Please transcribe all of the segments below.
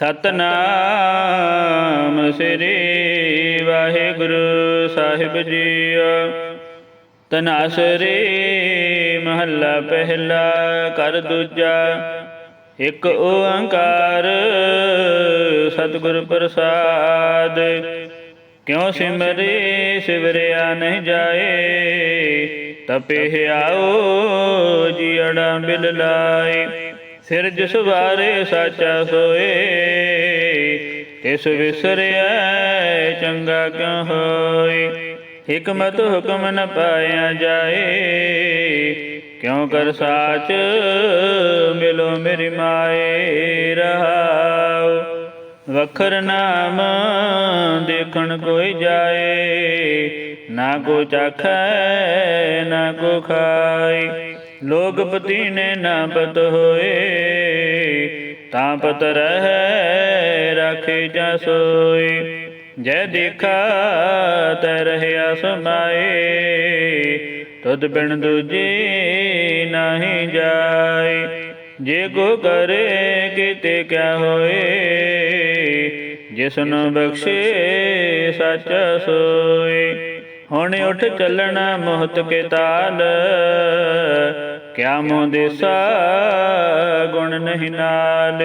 ਸਤਨਾਮ ਸ੍ਰੀ ਵਾਹਿਗੁਰੂ ਸਾਹਿਬ ਜੀਓ। ਤਨਾਸਰੀ ਮਹੱਲਾ ਪਹਿਲਾ ਕਰ ਦੂਜਾ। ਇੱਕ ਓੰਕਾਰ ਸਤਿਗੁਰ ਪ੍ਰਸਾਦ। ਕਿਉ ਸਿਮਰੇ ਸਿਵਰਿਆ ਨਹੀਂ ਜਾਏ, ਤਪੇ ਆਓ ਜੀੜਾ ਬਿਲ ਲਾਏ। ਸਿਰ ਜਿਸ ਵਾਰੇ ਸਾਚਾ ਸੋਏ, ਤਿਸ ਵਿਸਰਿਆ ਚੰਗਾ ਕਿਉ ਹੋਏ? ਹਕਮਤ ਹੁਕਮ ਨ ਪਾਇਆ ਜਾਏ, ਕਿਉ ਕਰ ਸਾਚ ਮਿਲੋ ਮੇਰੀ ਮਾਏ ਰਹਾਉ? ਵਖਰ ਨਾਮ ਦੇਖਣ ਕੋਈ ਜਾਏ, ਨਾ ਕੋ ਚਾਖੈ, ਨਾ ਕੋ ਖਾਏ। ਲੋਕ ਪਤੀ ਨੇ ਨਾ ਪਤ ਹੋਏ, ਤਾਂ ਪਤ ਰਹਿ, ਰਾਖੇ ਜਾ ਸੋਈ ਜੈ ਦੇਖਾ, ਤੈ ਰਹਿਆ ਸਮਾਏ, ਤੁਧ ਬਿਨ ਦੂਜੀ ਨਹੀਂ ਜਾਏ। ਜੇ ਕੋ ਕਰੇ, ਕਿਤੇ ਕਿਆ ਹੋਏ, ਜਿਸਨੂੰ ਬਖਸ਼ੇ, ਸੱਚ ਸੋਏ। ਹੁਣ ਉਠ ਚੱਲਣਾ ਮੋਹਤ ਕੇ ਤਾਲ ਕਿਆ ਮੋਹ ਦੇਸਾ ਗੁਣ ਨਹੀਂ ਨਾਲ?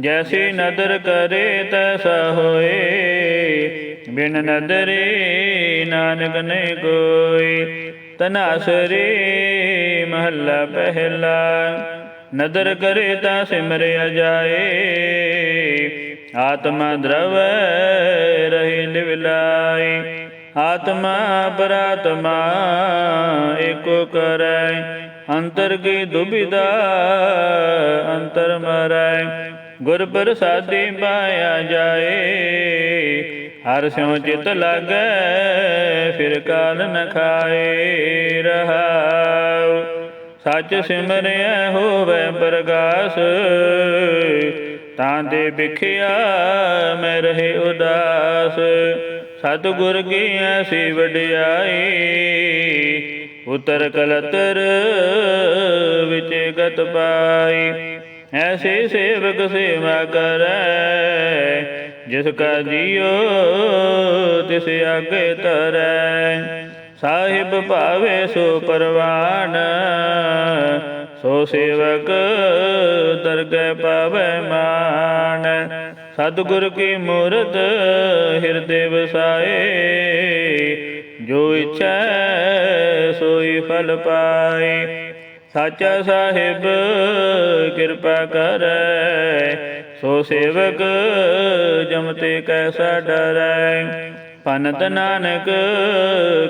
ਜੈਸੀ ਨਦਰ ਕਰੇ ਤੈਸਾ ਹੋਏ, ਬਿਨ ਨਦਰੇ ਨਾਨਕ ਨਹੀਂ ਕੋਈ ਤਨਾਸਰੀ ਮਹੱਲਾ ਪਹਿਲਾ, ਨਦਰ ਕਰੇ ਤਾਂ ਸਿਮਰਿਆ ਜਾਏ ਆਤਮਾ ਦਰਵ ਰਹੀ ਲਿਵਲਾਈ ਆਤਮਾ ਪਰਾਤਮਾ ਏਕੋ ਕਰੈ। ਅੰਤਰ ਕੀ ਦੁਬਿਦਾ ਅੰਤਰ ਮਰੈ। ਗੁਰ ਪ੍ਰਸਾਦੀ ਪਾਇਆ ਜਾਏ, ਹਰ ਸਿਉ ਚਿਤ ਲਾਗੈ, ਫਿਰ ਕਾਲ ਨ ਖਾਏ ਰਹਾਉ। ਸੱਚ ਸਿਮਰਿਆ ਹੋਵੇ ਪ੍ਰਗਾਸ, ਤਾਂ ਦੇ ਵਿਖਿਆ ਮੈਂ ਰਹੇ ਉਦਾਸ। ਸਤਿਗੁਰ ਕੀ ਐਸੀ ਵਡਿਆਈ ਉਤਰ ਕਲਤਰ ਵਿੱਚ ਗਤ ਪਾਈ। ਐਸੇ ਸੇਵਕ ਸੇਵਾ ਕਰੈ, ਜਿਸ ਕਾ ਜੀਉ ਤਿਸ ਆਗੇ ਤਰੈ। ਸਾਹਿਬ ਭਾਵੇ ਸੋ ਪਰਵਾਨ, ਸੋ ਸੇਵਕ ਦਰਗਹਿ ਪਾਵੇ ਮਾਨ। ਸਤਿਗੁਰ ਕੀ ਮੂਰਤ ਹਿਰਦੇ ਵਸਾਏ, ਜੋ ਇੱਛਾ ਸੋਈ ਫਲ ਪਾਏ ਸਾਚਾ ਸਾਹਿਬ ਕਿਰਪਾ ਕਰੈ, ਸੋ ਸੇਵਕ ਜਮਤੇ ਕੈਸਾ ਡਰੈ। ਪਨਤ ਨਾਨਕ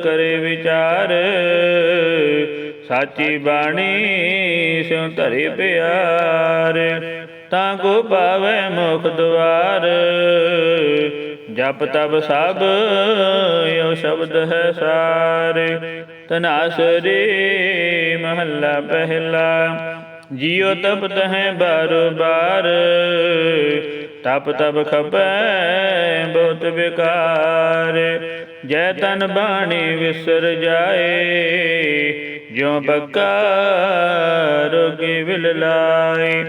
ਕਰੇ ਵਿਚਾਰ, ਸਾਚੀ ਬਾਣੀ ਸਿਉ ਧਰੇ ਪਿਆਰ। ਤਾਂ ਕੋ ਪਾਵੇ ਮੁਖ ਦੁਆਰ ਜਪ ਤਬ ਸਭ ਯੋ ਸ਼ਬਦ ਹੈ ਸਾਰੇ। ਤਨਾਸਰੇ ਮਹੱਲਾ ਪਹਿਲਾ। ਜਿਉ ਤਪਤ ਹੈ ਬਾਰੋ ਬਾਰ ਤਪ ਤਪ ਖਪੈ ਬਹੁਤ ਵਿਕਾਰ। ਜੈ ਤਨ ਬਾਣੀ ਵਿਸਰ ਜਾਏ, ਜਿਉ ਬੱਕਾ ਰੋਗੀ ਵਿਲ ਲਾਏ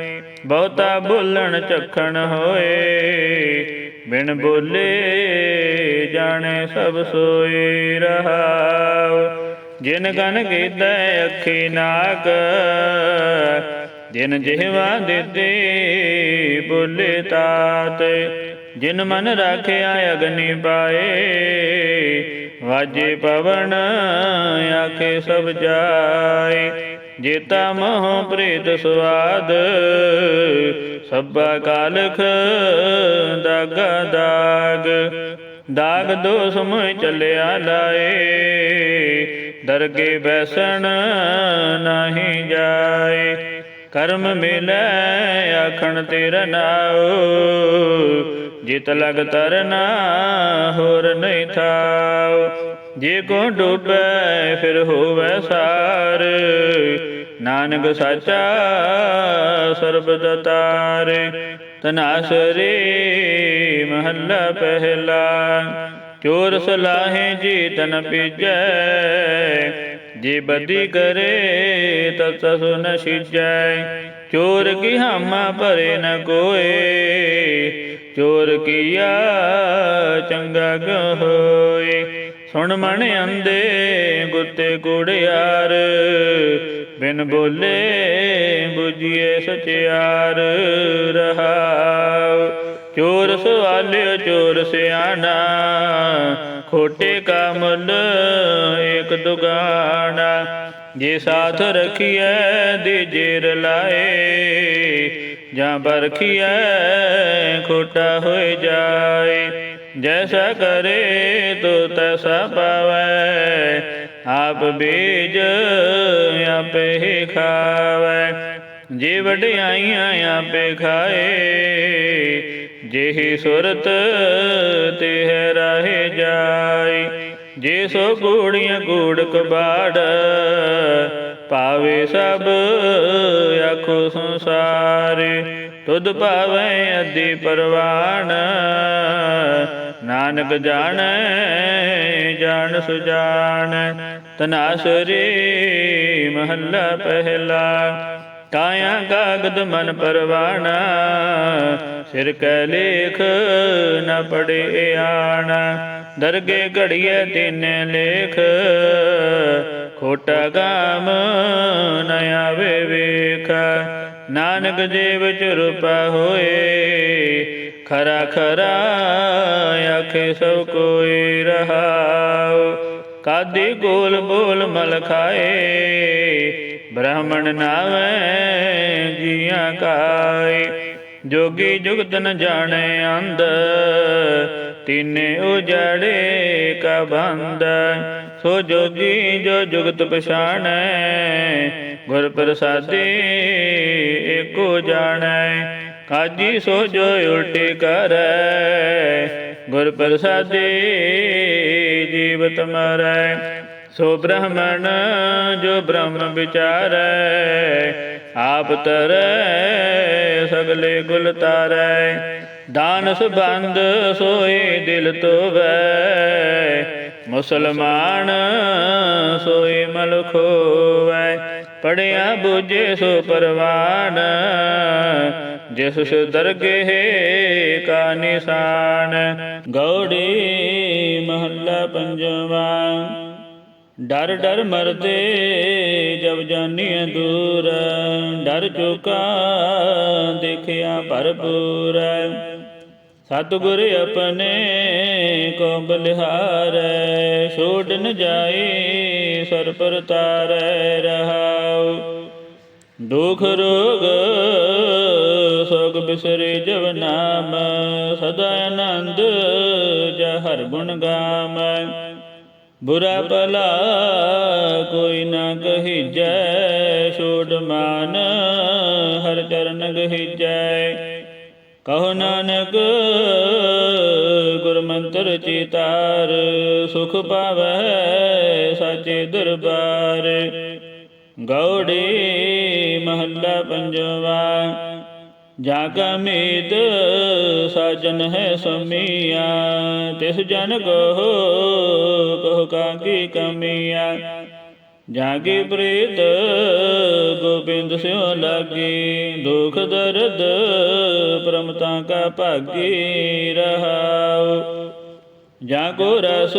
ਬਹੁਤਾ ਬੋਲਣ ਚਖਣ ਹੋਏ ਬਿਨ ਬੋਲੇ ਜਾਣੇ ਸਭ ਸੋਈ ਰਹਾਉ। ਜਿਨ ਗਨ ਕੀਤੈ ਅੱਖੀ ਨਾਕ, ਜਿਨ ਜਿਹਵਾ ਦਿੱਤੇ ਬੋਲੇ ਤਾਤ। ਜਿਨ ਮਨ ਰਾਖਿਆ ਅਗਨੀ ਪਾਏ, ਵਾਜੇ ਪਵਨ ਆਖੇ ਸਭ ਜਾਏ। ਜੇਤਾ ਮੋਹ ਪ੍ਰੀਤ ਸੁਆਦ, ਸਭਾ ਕਾਲਖ ਦਾਗਾ ਦਾਗ। ਦਾਗ ਦੋਸ ਮੋਇ ਚੱਲਿਆ ਲਾਏ, ਦਰਗੇ ਬੈਸਣ ਨਹੀਂ ਜਾਏ। ਕਰਮ ਮਿਲੈ, ਆਖਣ ਤੇਰਾ ਨਾਉ। ਜਿਤ ਲਗ ਤਰਨਾ ਹੋਰ ਨਹੀਂ ਥਾਉ। ਜੇ ਕੋ ਡੁੱਬੈ, ਫਿਰ ਹੋਵੇ ਸਾਰ। ਨਾਨਕ ਸਾਚਾ ਸਰਬਦ ਤਾਰੇ ਤਨਾਸਰੀ ਮਹੱਲਾ ਪਹਿਲਾ। ਚੋਰ ਸਲਾਹੇ ਜੀ ਤਨ ਪੀਜੈ ਜੇ ਬਦੀ ਕਰੇ ਤਤ ਸੋ ਨ ਸਿਜੈ। ਚੋਰ ਕੀ ਹਾਮਾ ਭਰੇ ਨ ਕੋਏ। ਚੋਰ ਕੀਆ ਚੰਗਾ ਗਹੋਏ। ਸੁਣ ਮਨ ਅੰਦੇ ਗੁੱਤੇ ਕੁੜਿਆਰ ਬਿਨ ਬੋਲੇ 부ਜੀਏ ਸਚਿਆਰ ਰਹਾਉ। ਚੋਰ ਸਵਾਲਿਓ ਚੋਰ ਸਿਆਣਾ, ਖੋਟੇ ਕਾ ਮੁੱਲ ਇੱਕ ਦੁਗਾਣਾ। ਜੇ ਸਾਥ ਰਖੀਐ, ਦੇ ਜੇਰ ਲਾਏ, ਜਾਂ ਬਰਖੀਐ, ਖੋਟਾ ਹੋਏ ਜਾਏ। ਜੈਸਾ ਕਰੇ, ਤੋ ਤੈਸਾ ਪਾਵੈ, ਆਪ ਬੀਜ ਆਪੇ ਹੀ ਖਾਵੈ। ਜੇ ਵਡਿਆਈਆਂ ਆਪੇ ਖਾਏ ਜਿਹੀ ਸੁਰਤ ਤੇ ਰਹੇ ਜਾਈ। ਜੇ ਸੋ ਕੂੜੀਆਂ ਕੂੜ ਕਬਾੜ ਪਾਵੇ ਸਭ ਆਖੋ ਸੰਸਾਰ। ਤੁਧ ਪਾਵੇ ਅੱਧੀ ਪਰਵਾਨ ਨਾਨਕ ਜਾਣੈ, ਜਾਣ ਸੁਜਾਨ ਤਨਾਸਰੀ ਮਹੱਲਾ ਪਹਿਲਾ। ਕਾਇਆ ਕਾਗਦ ਮਨ ਪਰਵਾਣਾ, ਸਿਰ ਕੈ ਲੇਖ ਨ ਪੜੇ ਆਣਾ। ਦਰਗੇ ਘੜੀਏ ਤਿੰਨੇ ਲੇਖ, ਖੋਟਾ ਗਾਮ ਨ ਆਵੇ ਵੇਖ। ਨਾਨਕ ਜੀ ਵਿੱਚ ਰੂਪਾ ਹੋਏ, ਖਰਾ ਖਰਾ ਆਖੇ ਸਭ ਕੋਈ ਰਹਾਉ। ਕਾਦੀ ਗੋਲ ਬੋਲ ਮਲ ਖਾਏ? ਬ੍ਰਾਹਮਣ ਨਾਵੇਂ ਜੀਆਂ ਕਾਏ? ਜੋਗੀ ਜੁਗਤ ਨ ਜਾਣੇ ਅੰਧ, ਤਿਨੇ ਉਜੜੇ ਕਾ ਸੋ ਜੋਗੀ ਜੋ ਜੁਗਤ ਪਛਾਣੈ ਗੁਰ ਪ੍ਰਸਾਦੀ ਏਕੋ ਜਾਣੈ। ਕਾਜੀ ਸੋ ਜੋ ਉਲਟੀ ਕਰੈ ਗੁਰ ਪ੍ਰਸਾਦੀ ਜੀਵਤ ਮਰੈ, ਸੋ ਬ੍ਰਹਮਣ ਜੋ ਬ੍ਰਹਮ ਵਿਚਾਰੈ, ਆਪ ਤਰੈ, ਸਗਲੇ ਗੁਲ ਤਾਰੈ। ਦਾਨ ਸੁਬੰਧ ਸੋਏ ਦਿਲ ਤੋਵੈ, ਮੁਸਲਮਾਨ ਸੋਏ ਮਲ ਖੋਵੈ। ਪੜਿਆ ਬੁਝੇ ਸੋ ਪਰਵਾਨ, ਜਿਸ ਸੁ ਦਰਗਹਿ ਕਾ ਨਿਸ਼ਾਨ। ਗੌੜੀ ਮਹੱਲਾ ਜਵਾਨ ਡਰ ਡਰ ਮਰਦੇ ਜਬ ਜਾਨੀਐ ਦੂਰ। ਡਰ ਚੁਕਾ ਦੇਖਿਆ ਭਰਪੂਰ। ਸਤਿਗੁਰ ਆਪਣੇ ਕੋ ਬਲਿਹਾਰੈ। ਛੋੜ ਨ ਜਾਏ ਸਰ ਪਰ ਤਾਰੈ ਰਹਾਉ। ਦੁਖ ਰੋਗ ਸੋਗ ਬਿਸਰੇ ਜਬ ਨਾਮ, ਸਦਾ ਆਨੰਦ ਜਹਰ ਗੁਣ ਗਾਮ। ਬੁਰਾ ਭਲਾ ਕੋਈ ਨਾ ਕਹੀਜੈ ਛੋੜ ਮਾਨ ਹਰ ਚਰਨ ਗਹੀਜੈ। ਕਹੋ ਨਾਨਕ ਗੁਰ ਮੰਤਰ ਚਿਤਾਰ, ਸੁਖ ਪਾਵੈ ਸਾਚੇ ਦਰਬਾਰ। ਗੌੜੀ ਮਹੱਲਾ ਪੰਜਵਾ। ਜਾ ਕਾ ਮੀਤ ਸਾਜਨ ਹੈ ਸਮੀਆ, ਤਿਸ ਜਨ ਕੋ ਕੋ ਕਾ ਕੀ ਕਮੀਆ। ਜਾਗੇ ਪ੍ਰੀਤ ਗੋਬਿੰਦ ਸਿਓ ਲਾਗੇ, ਦੁਖ ਦਰਦ ਪ੍ਰਮਤਾ ਕਾ ਭਾਗੀ ਰਹਾਉ। ਜਾ ਕੋ ਰਸ,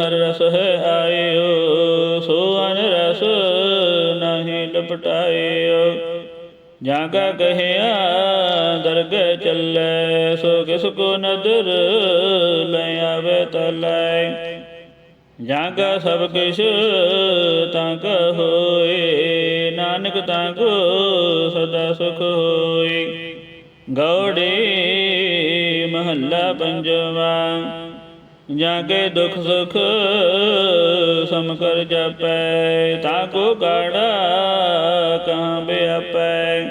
ਹਰ ਰਸ ਹੈ ਆਇਓ, ਸੋ ਅਨ ਰਸ ਨਹੀਂ ਲਪਟਾਇਓ। ਜਾ ਕਾ ਕਹਿਆ, ਦਰਗ ਚੱਲੇ, ਸੋ ਕਿਸ ਕੋ ਨਦਰ ਲੈ ਆਵੇ ਤਲੈ। ਜਾਂ ਕਾ ਸਭ ਕਿਛ ਤਾਂ ਕਾ ਹੋਏ, ਨਾਨਕ ਤਾਂ ਕੋ ਸਦਾ ਸੁਖ ਹੋਏ। ਗੌੜੀ ਮਹੱਲਾ ਪੰਜਵਾ। ਜਾਂ ਕੇ ਦੁਖ ਸੁਖ ਸਮ ਕਰ ਜਪੈ, ਤਾ ਕੋ ਕਾੜਾ ਕਹਾਂ ਬਿਆਪੈ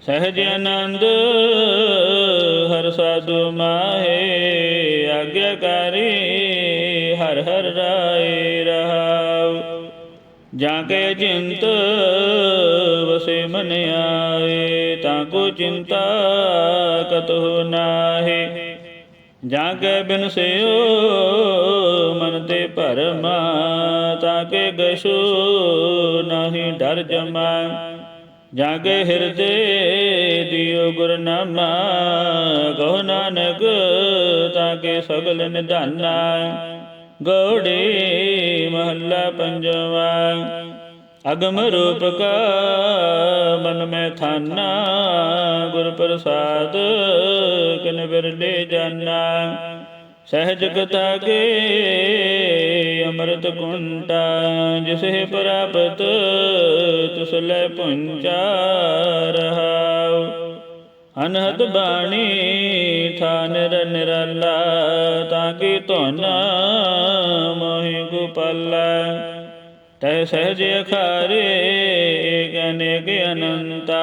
ਸਹਿਜ ਆਨੰਦ ਹਰ ਸਾਧੂ ਮਾਹੇ ਆਗਿਆਕਾਰੀ ਹਰ ਹਰ ਰਾਏ ਰਹਾਉ। ਜਾਂ ਕੇ ਚਿੰਤ ਵਸੇ ਮਨ ਆਏ, ਤਾਂ ਕੋ ਚਿੰਤਾ ਕਤੋ ਨਾਹੀ। ਜਾਂ ਕੇ ਬਿਨ ਸਿਓ ਮਨ ਤੇ ਭਰਮਾ, ਤਾਂ ਕੇ ਗਸੂ ਨਹੀਂ ਡਰ ਜਮਾ। ਜਾਂ ਕੇ ਹਿਰਦੇ ਦਿਓ ਗੁਰਨਾਮਾ, ਕਹੋ ਨਾਨਕ, ਤਾਂ ਕੇ ਸਗਲ ਨਿਧਾਨਾ। ਗੌੜੀ ਮਹੱਲਾ ਪੰਜਵਾ। ਅਗਮ ਰੂਪ ਕਾ ਮਨ ਮੈਂ ਥਾਨਾ, ਗੁਰ ਪ੍ਰਸਾਦ ਕਿਨ ਬਿਰਲੇ ਜਾਨਾ। ਸਹਿਜ ਕਥਾ ਕੇ ਅੰਮ੍ਰਿਤ ਕੁੰਟਾ, ਜਿਸੇ ਪ੍ਰਾਪਤ ਤਿਸ ਲੈ ਪੁੰਚਾ ਰਹਾਉ। ਅਨਹਦ ਬਾਣੀ ਥਾ ਨਿਰ ਨਿਰਾਲਾ, ਤਾਂ ਕੀ ਧੁਨ ਮੋਹਿ ਗੁਪਾਲਾ। ਤੈ ਸਹਿਜ ਅਖਾਰੇ ਏਕ ਅਨੇਕ ਅਨੰਤਾ,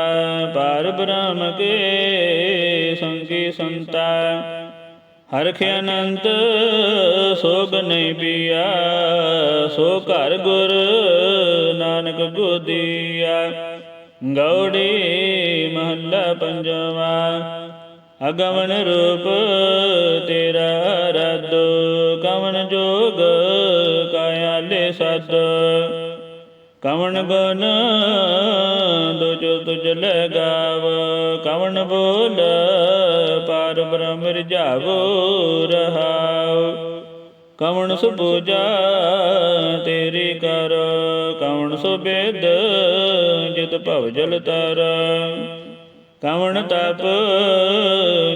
ਪਾਰ ਬ੍ਰਹਮ ਕੇ ਸੰਗੀ ਸੰਤਾ। ਹਰਖ ਅਨੰਤ, ਸੋਗ ਨਹੀਂ ਪਿਆ, ਸੋ ਘਰ ਗੁਰ ਨਾਨਕ ਗੋਦੀਆ ਗੌੜੀ ਮਹੱਲਾ ਪੰਜਵਾ ਅਗਵਨ ਰੂਪ ਤੇਰਾ ਰਦ ਕਵਨ ਜੋਗ ਕਾਇਆ ਲੈ ਸਦ ਕਵਨ ਗੁਣ ਤੁਜ ਲਗਾਵ ਕਵਣ ਬੋਲ ਪਾਰ ਬ੍ਰਹਮ ਰਜਾਵੋ ਰਹਾਉ। ਕਵਣ ਸੁ ਪੂਜਾ ਤੇਰੀ ਕਰ। ਕਵਣ ਸੁ ਬੇਦ ਜਿਤ ਭਵ ਜਲ ਤਰ। ਕਵਣ ਤਪ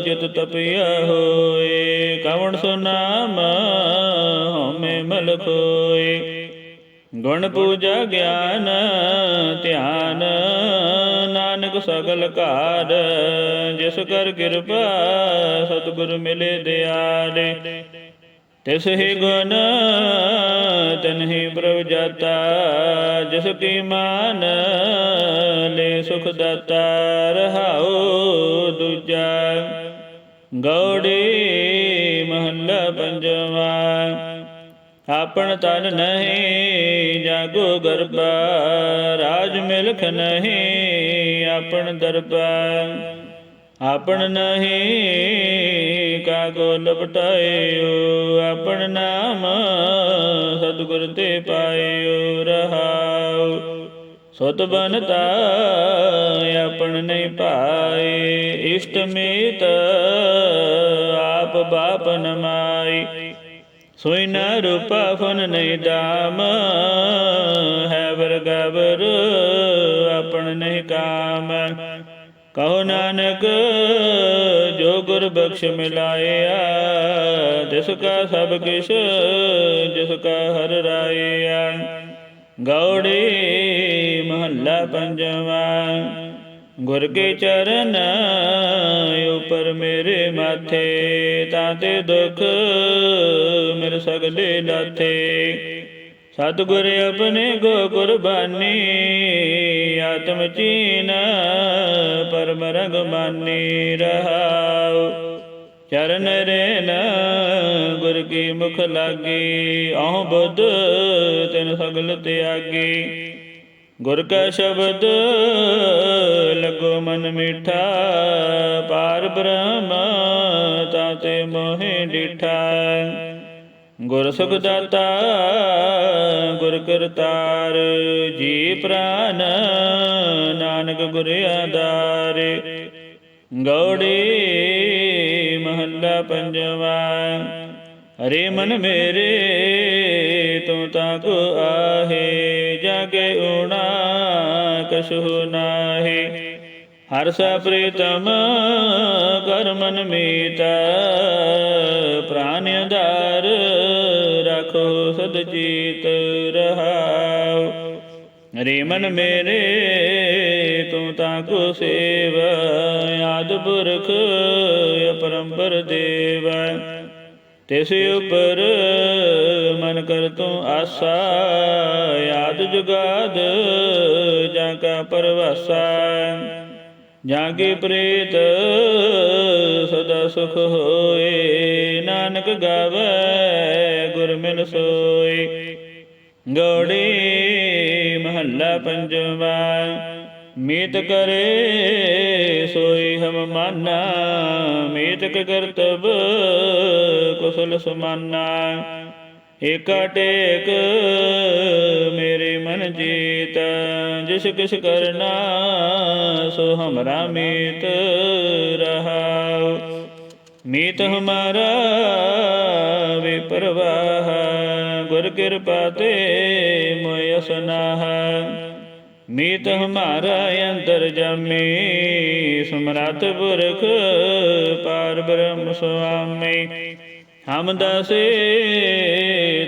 ਜਿਤ ਤਪਿਆ ਹੋਏ, ਕਵਣ ਸੁ ਨਾਮ ਹਉਮੈ ਮਲ ਕੋਏ ਗੁਣ ਪੂਜਾ ਗਿਆਨ, ਧਿਆਨ, ਨਾਨਕ ਸਗਲ ਘਾਰ ਜਿਸ ਕਰ ਕਿਰਪਾ ਸਤਿਗੁਰ ਮਿਲੇ ਦਿਆਲੇ। ਤਿਸ ਹੀ ਗੁਣ ਤਨਹੀ ਪ੍ਰਭ ਜਾਤਾ ਜਿਸ ਕੀ ਮਾਨ ਲੈ ਸੁਖ ਦਾਤਾ ਰਹਾਉ ਦੂਜਾ। ਗੌੜੀ ਮਹੱਲਾ ਪੰਜਵਾ ਆਪਣ ਤਨ ਨਹੀਂ ਜਾਗੋ ਗਰਬਾ ਰਾਜ ਮਿਲਖ ਨਹੀਂ ਆਪਣ ਦਰਬਾ। ਆਪਣ ਨਹੀਂ ਕਾਗੋ ਲਪਟਾਇਓ, ਆਪਣ ਨਾਮ ਸਤਿਗੁਰ ਤੇ ਪਾਇਓ, ਰਹਾਉ। ਸੁਤ ਬਨਤਾ ਆਪਣ ਨਹੀਂ ਪਾਏ, ਇਸ਼ਟ ਮੀਤ ਆਪ ਬਾਪ ਨਮਾਈ ਸੋਈ ਨ ਰੂਪਾ ਫਨ ਨਹੀਂ ਦਾਮ ਹੈ ਵਰਗਵਰ ਆਪਣ ਨਹੀਂ ਕਾਮ। ਕਹੋ ਨਾਨਕ, ਜੋ ਗੁਰ ਬਖਸ਼ ਮਿਲਾਇਆ ਤਿਸ ਕਾ ਸਭ ਕਿਛ, ਜਿਸ ਕਾ ਹਰ ਰਾਇਆ। ਗੌੜੀ ਮਹੱਲਾ ਪੰਜਵਾਂ, ਗੁਰ ਕੇ ਚਰਨ ਉਪਰ ਮੇਰੇ ਮਾਥੇ, ਤਾਂ ਤੇ ਦੁਖ ਮੇਰੇ ਸਗਲੇ ਲਾਥੇ ਸਤਿਗੁਰ ਆਪਣੇ ਗੋ ਕੁਰਬਾਨੀ, ਆਤਮ ਚੀਨ ਪਰਮ ਰੰਗ ਮਾਨੀ ਰਹਾਉ। ਚਰਨ ਰੇਨ ਗੁਰ ਕੀ ਮੁਖ ਲਾਗੀ ਆਹ ਬੁੱਧ ਤਿਨ ਸਗਲ ਤਿਆਗੀ। ਗੁਰ ਕਾ ਸ਼ਬਦ ਲਗੋ ਮਨ ਮਿਠਾ, ਪਾਰ ਬ੍ਰਹਮ ਤਾਤੇ ਮੋਹਿ ਡਿਠਾ। ਗੁਰ ਸੁਖ ਦਾਤਾ, ਗੁਰ ਕਰਤਾਰ, ਜੀ ਪ੍ਰਾਨ, ਨਾਨਕ ਗੁਰ ਆਧਾਰ। ਗੌੜੀ ਮਹੱਲਾ ਪੰਜਵਾ, ਹਰੇ ਮਨ ਮੇਰੇ, ਤੂੰ ਤਾਂ ਕੋ ਆਹੇ, ਜਾਗੇ ਉਣਾ ਕਛੁ ਨਾਹੀ। ਹਰ ਸਾ ਪ੍ਰੀਤਮ ਕਰ ਮਨ ਮੀਤਾ, ਪ੍ਰਾਨ ਆਧਾਰ ਰਖੋ ਸਦ ਚੀਤ ਰਹਾਉ। ਹਰੇ ਮਨ ਮੇਰੇ, ਤੂੰ ਤਾਂ ਕੋ ਸੇਵ, ਆਦ ਪੁਰਖ ਅਪਰੰਪਰ ਦੇਵ। ਤਿਸ ਉਪਰ ਮਨ ਕਰ ਤੂੰ ਆਸਾ ਯਾਦ ਜੁਗਾਦ ਜਾਂ ਕਾ ਪਰਵਾਸਾ। ਜਾਂ ਕੀ ਪ੍ਰੀਤ, ਸਦਾ ਸੁਖ ਹੋਏ। ਨਾਨਕ ਗਾਵੇ ਗੁਰ ਮਿਲ ਸੋਈ ਗੌੜੀ ਮਹੱਲਾ ਪੰਜਵਾ, ਮੀਤ ਕਰੇ ਸੋਈ ਹਮ ਮਾਨਾ। ਮੀਤ ਕ ਕਰਤਬ ਕੁਸਲ ਸਮਾਨਾ। ਇਕ ਟੇਕ ਮੇਰੇ ਮਨ ਜੀਤ, ਜਿਸ ਕਿਸ ਕਰਨਾ ਸੋ ਹਮਰਾ ਮੀਤ ਰਹਾਉ ਮੀਤ ਹਮਾਰਾ ਵੇ ਪਰਵਾਹ ਗੁਰ ਕਿਰਪਾ ਤੇ ਮੋਇ ਅਸਨਾਹ ਮੀਤ ਹਮਾਰਾ ਅੰਤਰ ਜਾਮੇ ਸਮਰੱਥ ਪੁਰਖ ਪਾਰ ਬ੍ਰਹਮ ਸੁਆਮੀ। ਆਮਦਾਸੇ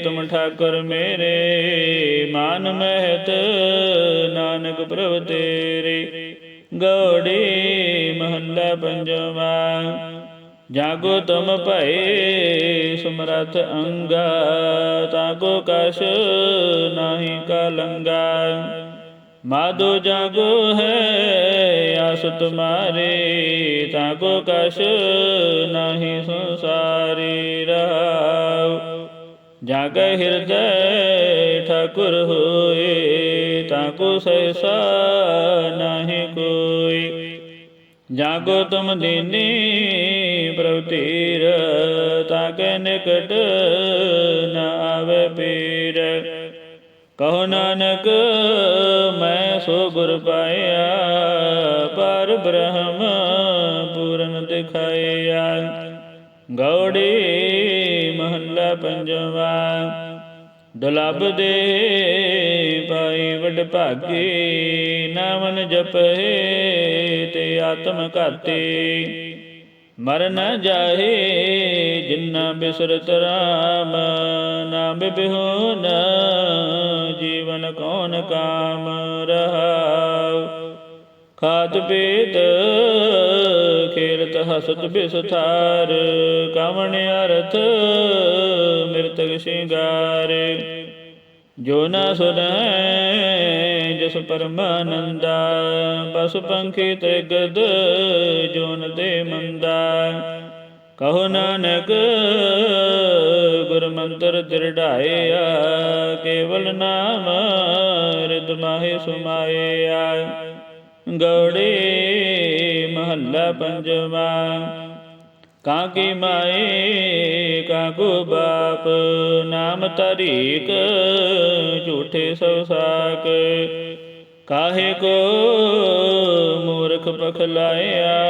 ਤੁਮ ਠਾਕੁਰ ਮੇਰੇ, ਮਾਨ ਮਹਿਤ ਨਾਨਕ ਪ੍ਰਭ ਤੇਰੇ। ਗੌੜੀ ਮਹੱਲਾ ਪੰਜਵਾ, ਜਾਗੋ ਤੁਮ ਭਏ ਸਮਰੱਥ ਅੰਗਾ ਤਾਕੋ ਕਛ ਨਾਹੀ ਕਲੰਗਾ ਮਾਦੋ ਜਾਗੋ ਹੈ ਆਸ ਤੁਮਾਰੇ ਤਾਕੋ ਕਸ਼ ਨਾਹੀ ਸੰਸਾਰੀ ਰਹਾਉ ਜਾਗ ਹਿਰਦੈ, ਠਾਕੁਰ ਹੋਏ ਤਾਕੋ ਸੈਸਾ ਨਾਹੀ ਕੋਈ। ਜਾਗੋ ਤੁਮ ਦੀਨੀ ਪ੍ਰਭ ਧੀਰ ਤਾਕੇ ਨਿਕਟ ਨ ਆਵੇ ਪੀਰ। ਕਹੋ ਨਾਨਕ, ਮੈਂ ਸੋ ਗੁਰ ਪਾਇਆ, ਪਰ ਬ੍ਰਹਮ ਪੂਰਨ ਦਿਖਾਇਆ। ਗੌੜੀ ਮਹੱਲਾ ਪੰਜਵਾ ਦੁਲਬ ਦੇ ਪਾਈ ਵਡ ਭਾਗੇ ਨਾਮਨ ਜਪੇ ਤੇ ਆਤਮ ਘਾਤੇ। ਮਰ ਨ ਜਾਹੇ ਜਿੰਨਾ ਬਿਸਰਤ ਰਾਮ, ਨਾਮ ਬਿਹੋਨ ਜੀਵਨ ਕੌਣ ਕਾਮ ਰਹਾਉ? ਖਾਤ ਪੀਤ ਖੇਲਤ ਹਸਤ ਬਿਸਥਾਰ, ਕਵਣ ਅਰਥ ਮਿਰਤਕ ਸ਼ਿੰਗਾਰ। ਜੋ ਨਾ ਸੁਨੈ, ਜਿਸ ਪਰਮਾਨੰਦਾ ਬਸ ਪੰਖੀ ਤ੍ਰਿਗਦ, ਜੋਨ ਦੇ ਮੰਦਾ। ਕਹੋ ਨਾਨਕ, ਗੁਰਮੰਤਰ ਦ੍ਰਿੜਾਇਆ ਕੇਵਲ ਨਾਮ ਰਿਦ ਮਾਹੇ ਸੁਮਾਇਆ। ਗੌੜੇ ਮਹੱਲਾ ਪੰਜਵਾ, ਕਾਂ ਕੀ ਮਾਏ, ਕਾਂ ਕੋ ਬਾਪ, ਨਾਮ ਤਰੀਕ ਝੂਠੇ ਸੋ ਸਾਕ। ਕਾਹੇ ਕੋ ਮੂਰਖ ਪਖਲਾਇਆ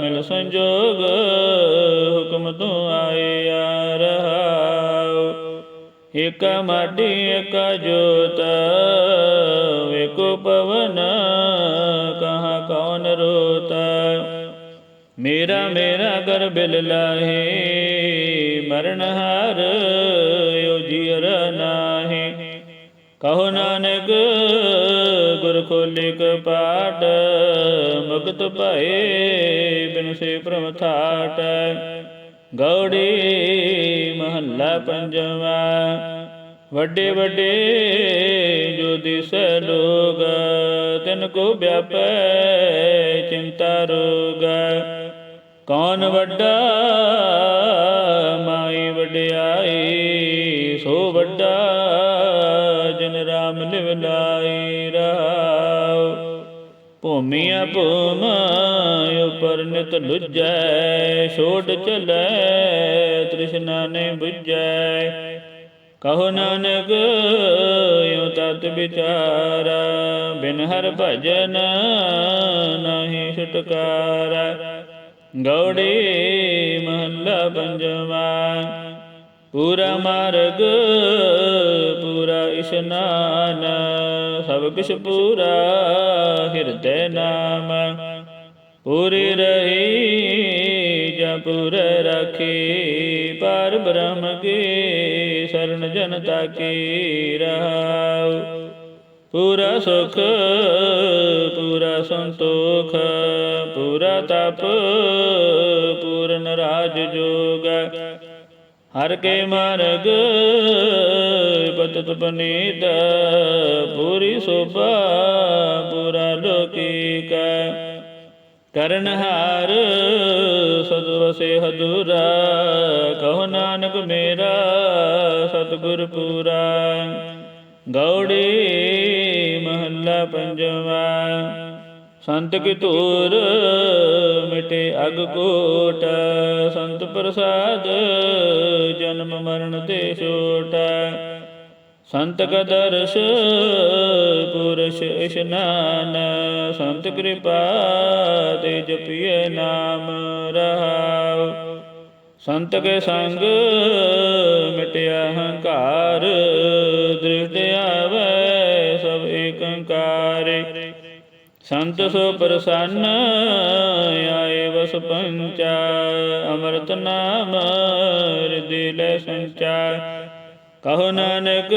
ਮਿਲ ਸੰਜੋਗ ਹੁਕਮ ਤੋਂ ਆਇਆ ਰਹਾਉ। ਇਕ ਮਾਟੀ ਇਕ ਜੋਤ ਵੇਕੋ ਪਵਨ ਕਹਾ ਕੌਣ ਰੋਤਾ। ਮੇਰਾ ਮੇਰਾ ਕਰ ਬਿਲ ਲਾਹੇ ਮਰਨ ਹਾਰ ਯੋ ਜੀਰ ਨਾਹੀ ਕਹੋ ਨਾਨਕ, ਗੁਰ ਖੋਲੇ ਕਪਾਟ ਮੁਕਤ ਭਏ ਬਿਨ ਸੇ ਪ੍ਰਮ ਥਾਟ। ਗੌੜੀ ਮਹੱਲਾ ਪੰਜਵਾ, ਵੱਡੇ ਵੱਡੇ ਜੋ ਦਿਸ ਲੋਗ, ਤਿਨ ਕੋ ਵਿਆਪੈ ਚਿੰਤਾ ਰੋਗ। ਕੌਣ ਵੱਡਾ, ਮਾਈ ਵਡਿਆਈ, ਸੋ ਵੱਡਾ ਜਿਨ ਲਿਵ ਲਾਈ ਰਹਾਉ ਭੂਮੀਆਂ ਭੂਮ ਉਪਰ ਨਿਤ ਲੁਜੈ ਛੋੜ ਚਲੈ ਤ੍ਰਿਸ਼ਨਾ ਨੇ 부ਜੈ ਕਹੋ ਨਾਨਕ ਯੋ ਤਤ ਵਿਚਾਰਾ, ਬਿਨ ਹਰ ਭਜਨ ਨਹੀਂ ਛੁਟਕਾਰਾ। ਗੌੜੀ ਮਹੱਲਾ ਪੰਜਵਾ। ਪੂਰਾ ਮਾਰਗ, ਪੂਰਾ ਇਸ਼ਨਾਨ, ਸਭ ਕਿਛ ਪੂਰਾ ਹਿਰਦੈ ਨਾਮ। ਪੂਰੀ ਰਹੀ ਜਾਂ ਪੂਰ ਰਖੀ, ਪਰ ਬ੍ਰਹਮ ਕੀ ਸਰਣ ਜਨਤਾ ਕੀ ਰਹਾਉ ਪੂਰਾ ਸੁਖ, ਪੂਰਾ ਸੰਤੋਖ, ਪੂਰਾ ਤਪ, ਪੂਰਨ ਰਾਜ ਜੋਗ। ਹਰ ਕੇ ਮਾਰਗ ਪਤਤ ਬਨੀਤ ਪੂਰੀ ਸੋਭਾ ਪੂਰਾ ਲੋਕੀਕ ਕਰਨ ਹਾਰ ਸਦ ਵਸੇ ਹਦੂਰਾ, ਕਹੋ ਨਾਨਕ ਮੇਰਾ ਸਤਿਗੁਰ ਪੂਰਾ। ਗੌੜੀ ਮਹੱਲਾ ਪੰਜਵਾ ਸੰਤ ਕੀ ਧੂਰ ਮਿਟੇ ਅਗ ਕੋਟ, ਸੰਤ ਪ੍ਰਸਾਦ ਜਨਮ ਮਰਨ ਤੇ ਛੋਟ। ਸੰਤ ਕਾ ਦਰਸ ਪੁਰਸ਼ ਇਸ਼ਨਾਨ ਸੰਤ ਕਿਰਪਾ ਤੇ ਜਪੀਏ ਨਾਮ ਰਹਾਉ। ਸੰਤ ਕੇ ਸੰਗ ਮਿਟਿਆ ਹੰਕਾਰ ਦ੍ਰਿਸ਼ਟ ਸੰਤ ਸੋ ਪ੍ਰਸੰਨ ਆਏ ਵਸ ਪੰਚਾ, ਅੰਮ੍ਰਿਤ ਨਾਮ ਹਿਰਦੇ ਲੈ ਸੰਚਾਰ ਕਹੋ ਨਾਨਕ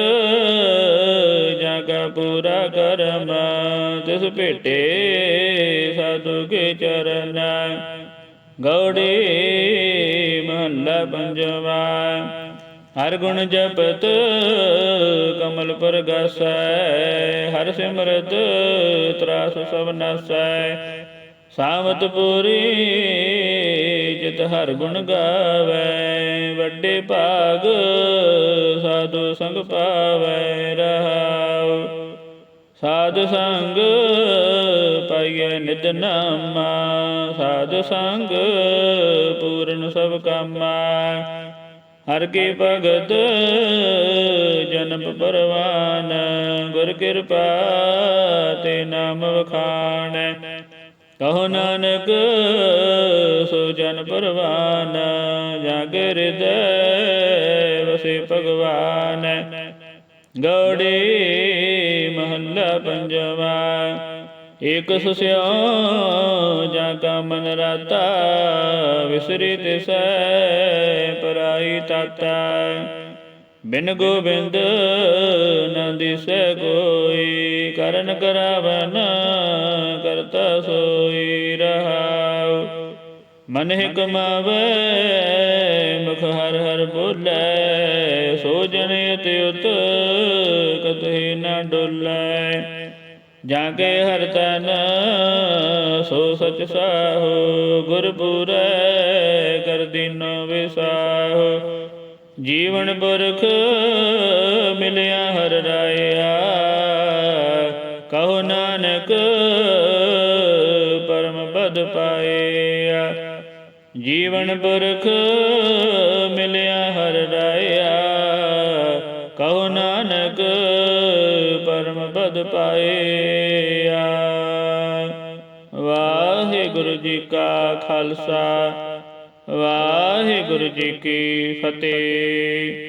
ਜਾਂ ਪੂਰਾ ਕਰਮ, ਤਿਸ ਭੇਟੇ ਸਾਧੂ ਕੇ ਚਰਨ। ਗੌੜੀ ਮਹੱਲਾ ਪੰਜਵਾ। ਹਰ ਗੁਣ ਜਪਤ, ਕਮਲ ਪਰਗਾਸੈ, ਹਰ ਸਿਮਰਤ ਤਰਾਸ ਸਭ ਨਾਸੈ। ਸਾਵਤ ਪੂਰੀ ਜਿਤ ਹਰ ਗੁਣ ਗਾਵੇ, ਵੱਡੇ ਭਾਗ ਸਾਧੂ ਸੰਗ ਪਾਵੇ, ਰਹਾਉ। ਸਾਧ ਸੰਗ ਪਾਈਏ ਨਿਤ ਨਾਮਾ, ਸਾਧ ਸੰਗ ਪੂਰਨ ਸਭ ਕਾਮਾ। ਹਰ ਕੀ ਭਗਤ ਜਨਮ ਪਰਵਾਨ, ਗੁਰ ਕਿਰਪਾ ਤੇ ਨਾਮ ਵਖਾਣ। ਕਹੋ ਨਾਨਕ ਸੋ ਜਨ ਪਰਵਾਨ, ਜਾਗ ਹਿਰਦੈ ਵਸੇ ਭਗਵਾਨ। ਗੌੜੀ ਮਹੱਲਾ ਪੰਜਵਾ ਇਕ ਸੁਸਿਓ ਜਾਂ ਕਾ ਮਨ ਰਾਤਾ ਵਿਸਰੀ ਤਿਸੈ ਪਰਾਈ ਤਾਤਾ। ਬਿਨ ਗੋਬਿੰਦ ਨ ਦਿਸੈ ਕੋਈ, ਕਰਨ ਕਰਾਵਨ ਕਰਤਾ ਸੋਈ ਰਹਾਉ। ਮਨ ਹੀ ਕਮਾਵੇ ਮੁਖ ਹਰ ਹਰ ਬੋਲੇ, ਸੋ ਜਨ ਅਤਿ ਉਤ ਕਤਹਿ ਨਾ ਡੋਲੇ। ਜਾਂ ਕੇ ਹਰ ਤਨ, ਸੋ ਸਚ ਸਾਹੋ ਗੁਰ ਪੂਰੈ ਕਰ ਦੀਨੋ ਵਿਸਾਹੋ। ਜੀਵਨ ਪੁਰਖ ਮਿਲਿਆ ਹਰ ਰਾਇਆ, ਕਹੋ ਨਾਨਕ ਪਰਮ ਪਦ ਪਾਇਆ। ਜੀਵਨ ਪੁਰਖ ਮਿਲਿਆ ਹਰ ਰਾਇਆ ਪਦ ਪਾਇਆ। ਵਾਹਿਗੁਰੂ ਜੀ ਕਾ ਖਾਲਸਾ ਵਾਹਿਗੁਰੂ ਜੀ ਕੀ ਫਤਿਹ।